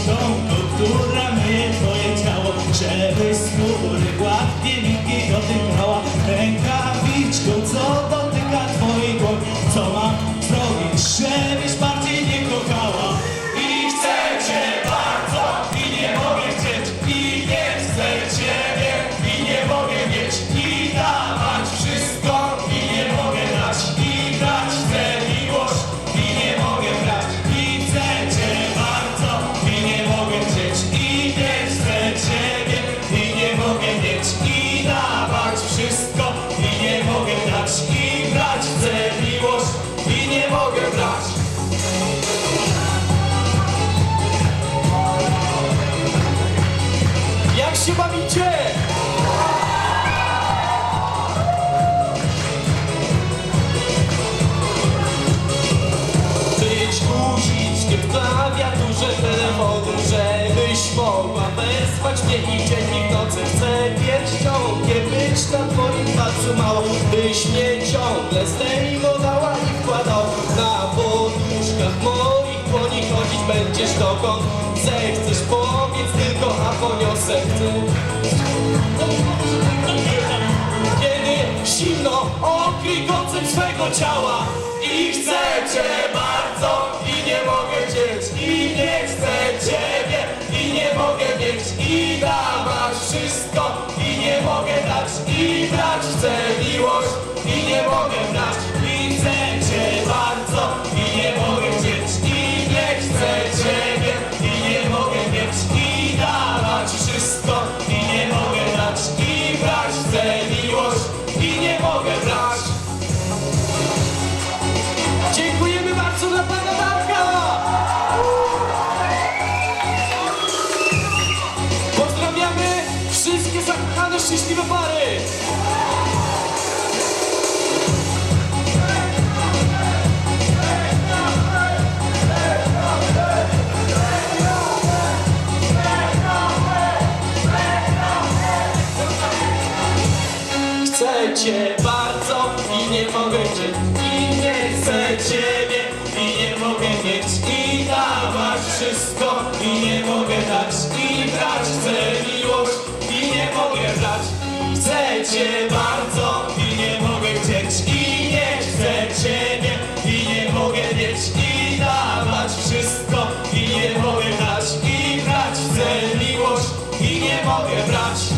estão noturnos. się bawicie? Tyć guziczkiem w klawiaturze telefonu, żebyś mogła wezwać mnie i dziennik nocy chcę pierścionkiem być na twoim palcu mało, byś mnie ciągle zdejmowała i wkładał na poduszkach moich po nich chodzić będziesz dokąd. Zechcesz powiedz tylko, a poniosę chcę kiedy zimno okrikocem swego ciała. I chcę cię bardzo i nie mogę chcieć i nie chcę ciebie i nie mogę mieć. I dawać wszystko i nie mogę dać i brać chcę miłość i nie mogę brać cię bardzo i nie mogę cię i nie chcę ciebie i nie mogę mieć. I dawać wszystko i nie mogę dać. I brać chcę miłość i nie mogę brać. Chcę cię bardzo i nie mogę chcieć. I nie chcę ciebie i nie mogę mieć. I dawać wszystko i nie mogę dać. I brać chcę miłość i nie mogę brać.